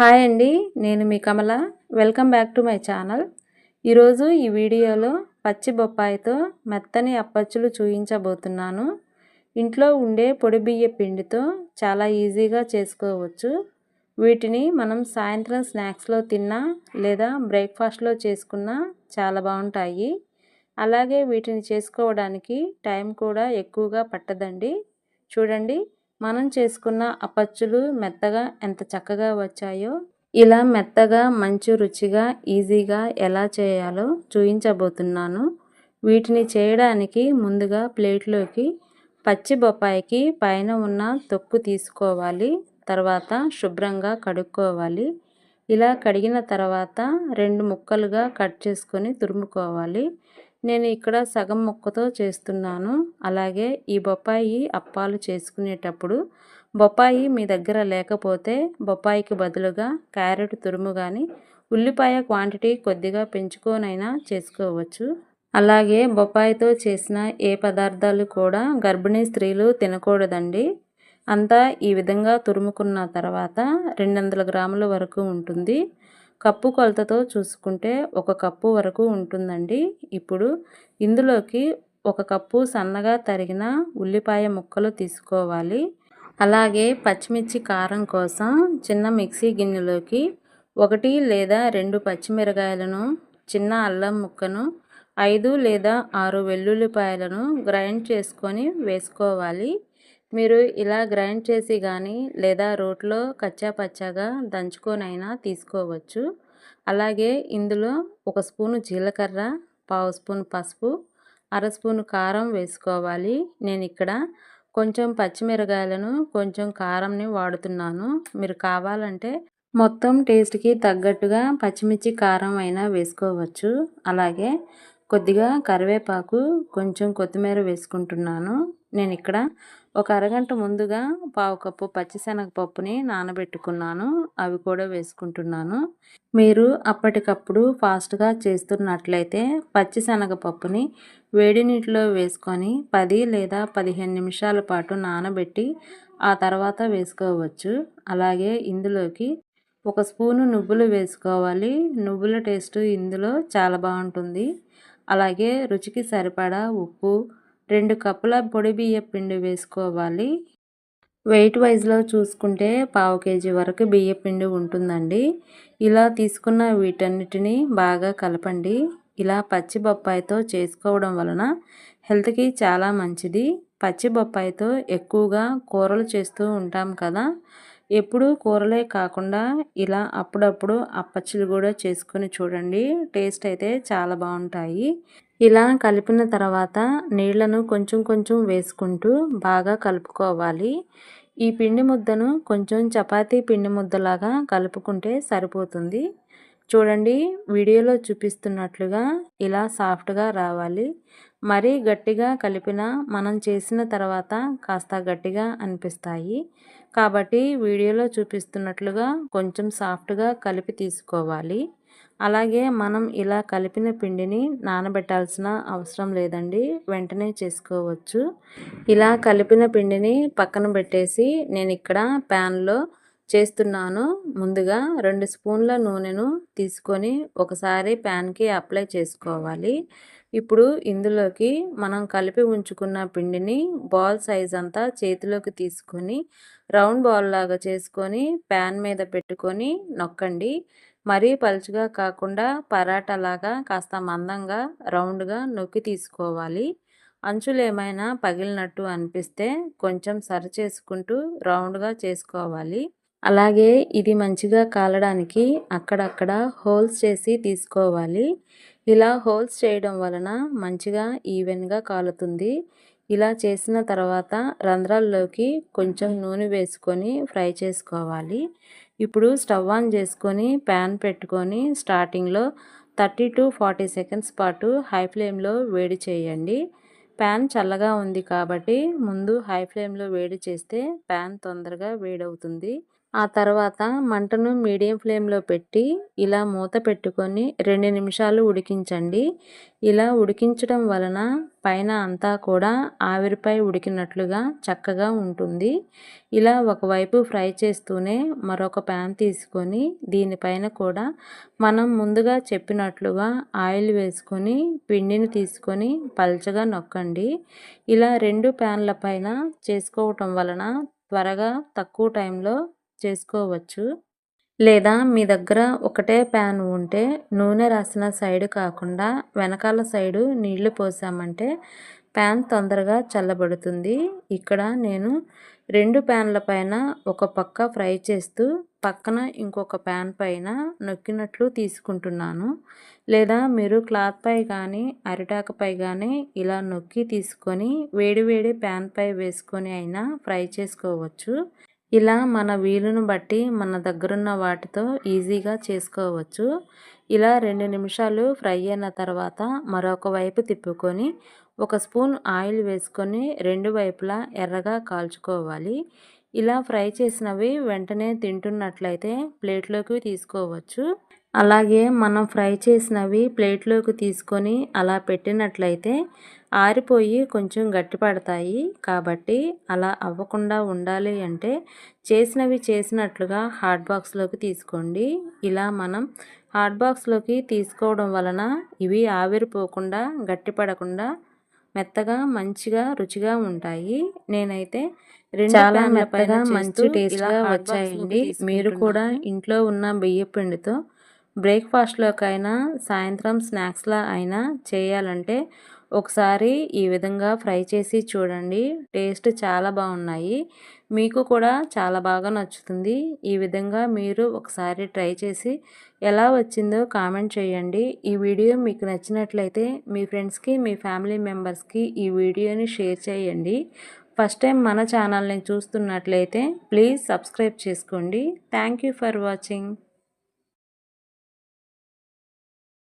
Hi అండి నేను మీ Kamala. Welcome back to my channel. ఈరోజు ఈ వీడియోలో పచ్చి బొప్పాయితో మెత్తని అప్పచ్చులు చూపించబోతున్నాను ఇంట్లో ఉండే పొడి బియ్య పిండితో చాలా ఈజీగా చేసుకోవచ్చు. వీటిని మనం సాయంత్రం స్నాక్స్లో తిన్నా లేదా బ్రేక్ఫాస్ట్లో చేసుకున్నా చాలా బాగుంటాయి. అలాగే వీటిని చేసుకోవడానికి టైం కూడా ఎక్కువగా పట్టదండి. చూడండి మనం చేసుకున్న అపచ్చులు మెత్తగా ఎంత చక్కగా వచ్చాయో ఇలా మెత్తగా మంచి రుచిగా ఈజీగా ఎలా చేయాలో చూపించబోతున్నాను వీటిని చేయడానికి ముందుగా ప్లేట్లోకి పచ్చి బొప్పాయికి పైన ఉన్న తొక్కు తీసుకోవాలి తర్వాత శుభ్రంగా కడుక్కోవాలి. ఇలా కడిగిన తర్వాత రెండు ముక్కలుగా కట్ చేసుకొని తురుముకోవాలి. నేను ఇక్కడ సగం ముక్కతో చేస్తున్నాను. అలాగే ఈ బొప్పాయి అప్పాలు చేసుకునేటప్పుడు బొప్పాయి మీ దగ్గర లేకపోతే బొప్పాయికి బదులుగా క్యారెట్ తురుము కానీ ఉల్లిపాయ క్వాంటిటీ కొద్దిగా పెంచుకోనైనా చేసుకోవచ్చు. అలాగే బొప్పాయితో చేసిన ఏ పదార్థాలు కూడా గర్భిణీ స్త్రీలు తినకూడదండి. అంతా ఈ విధంగా తురుముకున్న తర్వాత రెండు వందల గ్రాముల వరకు ఉంటుంది. కప్పు కొలతతో చూసుకుంటే ఒక కప్పు వరకు ఉంటుందండి. ఇప్పుడు ఇందులోకి ఒక కప్పు సన్నగా తరిగిన ఉల్లిపాయ ముక్కలు తీసుకోవాలి. అలాగే పచ్చిమిర్చి కారం కోసం చిన్న మిక్సీ గిన్నెలోకి ఒకటి లేదా రెండు పచ్చిమిరకాయలను చిన్న అల్లం ముక్కను ఐదు లేదా ఆరు వెల్లుల్లిపాయలను గ్రైండ్ చేసుకొని వేసుకోవాలి. మీరు ఇలా గ్రైండ్ చేసి కానీ లేదా రోట్లో కచ్చా పచ్చాగా దంచుకొనైనా తీసుకోవచ్చు. అలాగే ఇందులో ఒక స్పూను జీలకర్ర పావు స్పూన్ పసుపు అర స్పూను కారం వేసుకోవాలి. నేను ఇక్కడ కొంచెం పచ్చిమిరకాయలను కొంచెం కారంని వాడుతున్నాను. మీరు కావాలంటే మొత్తం టేస్ట్కి తగ్గట్టుగా పచ్చిమిర్చి కారం అయినా వేసుకోవచ్చు. అలాగే కొద్దిగా కరివేపాకు కొంచెం కొత్తిమీర వేసుకుంటున్నాను. నేను ఇక్కడ ఒక అరగంట ముందుగా పావు కప్పు పచ్చిశనగపప్పుని నానబెట్టుకున్నాను. అవి కూడా వేసుకుంటున్నాను. మీరు అప్పటికప్పుడు ఫాస్ట్గా చేస్తున్నట్లయితే పచ్చిశనగపప్పుని వేడి నీటిలో వేసుకొని పది లేదా పదిహేను నిమిషాల పాటు నానబెట్టి ఆ తర్వాత వేసుకోవచ్చు. అలాగే ఇందులోకి ఒక స్పూను నువ్వులు వేసుకోవాలి. నువ్వుల టేస్ట్ ఇందులో చాలా బాగుంటుంది. అలాగే రుచికి సరిపడా ఉప్పు రెండు కప్పుల పొడి బియ్య పిండి వేసుకోవాలి. వెయిట్ వైజ్లో చూసుకుంటే పావు కేజీ వరకు బియ్య పిండి ఉంటుందండి. ఇలా తీసుకున్న వీటన్నిటిని బాగా కలపండి. ఇలా పచ్చి బొప్పాయితో చేసుకోవడం వలన హెల్త్కి చాలా మంచిది. పచ్చి బొప్పాయితో ఎక్కువగా కూరలు చేస్తూ ఉంటాం కదా. ఎప్పుడూ కూరలే కాకుండా ఇలా అప్పుడప్పుడు అప్పచ్చులు కూడా చేసుకొని చూడండి. టేస్ట్ అయితే చాలా బాగుంటాయి. ఇలా కలిపిన తర్వాత నీళ్ళను కొంచెం కొంచెం వేసుకుంటూ బాగా కలుపుకోవాలి. ఈ పిండి ముద్దను కొంచెం చపాతీ పిండి ముద్దలాగా కలుపుకుంటే సరిపోతుంది. చూడండి వీడియోలో చూపిస్తున్నట్లుగా ఇలా సాఫ్ట్గా రావాలి. మరీ గట్టిగా కలిపిన మనం చేసిన తర్వాత కాస్త గట్టిగా అనిపిస్తాయి. కాబట్టి వీడియోలో చూపిస్తున్నట్లుగా కొంచెం సాఫ్ట్గా కలిపి తీసుకోవాలి. అలాగే మనం ఇలా కలిపిన పిండిని నానబెట్టాల్సిన అవసరం లేదండి. వెంటనే చేసుకోవచ్చు. ఇలా కలిపిన పిండిని పక్కన పెట్టేసి నేను ఇక్కడ ప్యాన్లో చేస్తున్నాను. ముందుగా రెండు స్పూన్ల నూనెను తీసుకొని ఒకసారి ప్యాన్కి అప్లై చేసుకోవాలి. ఇప్పుడు ఇందులోకి మనం కలిపి ఉంచుకున్న పిండిని బాల్ సైజ్ అంతా చేతిలోకి తీసుకొని రౌండ్ బాల్ లాగా చేసుకొని ప్యాన్ మీద పెట్టుకొని నొక్కండి. మరీ పలుచగా కాకుండా పరాటలాగా కాస్త మందంగా రౌండ్గా నొక్కి తీసుకోవాలి. అంచులు ఏమైనా పగిలినట్టు అనిపిస్తే కొంచెం సరి చేసుకుంటూ రౌండ్గా చేసుకోవాలి. అలాగే ఇది మంచిగా కాలడానికి అక్కడక్కడ హోల్స్ చేసి తీసుకోవాలి. ఇలా హోల్స్ చేయడం వలన మంచిగా ఈవెన్గా కాలుతుంది. ఇలా చేసిన తర్వాత రంధ్రాల్లోకి కొంచెం నూనె వేసుకొని ఫ్రై చేసుకోవాలి. ఇప్పుడు స్టవ్ ఆన్ చేసుకొని ప్యాన్ పెట్టుకొని స్టార్టింగ్లో థర్టీ టు ఫార్టీ సెకండ్స్ పాటు హై ఫ్లేమ్లో వేడి చేయండి. ప్యాన్ చల్లగా ఉంది కాబట్టి ముందు హై ఫ్లేమ్లో వేడి చేస్తే ప్యాన్ తొందరగా వేడవుతుంది. ఆ తర్వాత మంటను మీడియం ఫ్లేమ్లో పెట్టి ఇలా మూత పెట్టుకొని రెండు నిమిషాలు ఉడికించండి. ఇలా ఉడికించడం వలన పైన అంతా కూడా ఆవిరిపై ఉడికినట్లుగా చక్కగా ఉంటుంది. ఇలా ఒకవైపు ఫ్రై చేస్తూనే మరొక ప్యాన్ తీసుకొని దీనిపైన కూడా మనం ముందుగా చెప్పినట్లుగా ఆయిల్ వేసుకొని పిండిని తీసుకొని పల్చగా నొక్కండి. ఇలా రెండు ప్యాన్ల పైన చేసుకోవటం వలన త్వరగా తక్కువ టైంలో చేసుకోవచ్చు. లేదా మీ దగ్గర ఒకటే ప్యాన్ ఉంటే నూనె రాసిన సైడ్ కాకుండా వెనకాల సైడు నీళ్ళు పోసామంటే ప్యాన్ తొందరగా చల్లబడుతుంది. ఇక్కడ నేను రెండు ప్యాన్ల పైన ఒక పక్క ఫ్రై చేస్తూ పక్కన ఇంకొక ప్యాన్ పైన నొక్కినట్లు తీసుకుంటున్నాను. లేదా మీరు క్లాత్ పై కానీ అరిటాకుపై కానీ ఇలా నొక్కి తీసుకొని వేడి వేడి ప్యాన్ పై వేసుకొని అయినా ఫ్రై చేసుకోవచ్చు. ఇలా మన వీలును బట్టి మన దగ్గరున్న వాటితో ఈజీగా చేసుకోవచ్చు. ఇలా రెండు నిమిషాలు ఫ్రై అయిన తర్వాత మరొక వైపు తిప్పుకొని ఒక స్పూన్ ఆయిల్ వేసుకొని రెండు వైపులా ఎర్రగా కాల్చుకోవాలి. ఇలా ఫ్రై చేసినవి వెంటనే తింటున్నట్లయితే ప్లేట్లోకి తీసుకోవచ్చు. అలాగే మనం ఫ్రై చేసినవి ప్లేట్లోకి తీసుకొని అలా పెట్టినట్లయితే ఆరిపోయి కొంచెం గట్టిపడతాయి కాబట్టి అలా అవ్వకుండా ఉండాలి అంటే చేసినవి చేసినట్లుగా హాట్ బాక్స్లోకి తీసుకోండి. ఇలా మనం హాట్ బాక్స్లోకి తీసుకోవడం వలన ఇవి ఆవిరిపోకుండా గట్టిపడకుండా మెత్తగా మంచిగా రుచిగా ఉంటాయి. నేనైతే రెండు చాలా మెత్తగా మంచి టేస్ట్గా వచ్చాయండి. మీరు కూడా ఇంట్లో ఉన్న బియ్య పిండితో బ్రేక్ఫాస్ట్లోకైనా సాయంత్రం స్నాక్స్లా అయినా చేయాలంటే ఒకసారి ఈ విధంగా ఫ్రై చేసి చూడండి. టేస్ట్ చాలా బాగున్నాయి. మీకు కూడా చాలా బాగా నచ్చుతుంది. ఈ విధంగా మీరు ఒకసారి ట్రై చేసి ఎలా వచ్చిందో కామెంట్ చేయండి. ఈ వీడియో మీకు నచ్చినట్లయితే మీ ఫ్రెండ్స్కి మీ ఫ్యామిలీ మెంబర్స్కి ఈ వీడియోని షేర్ చేయండి. ఫస్ట్ టైం మన ఛానల్ని చూస్తున్నట్లయితే ప్లీజ్ సబ్స్క్రైబ్ చేసుకోండి. Thank for watching.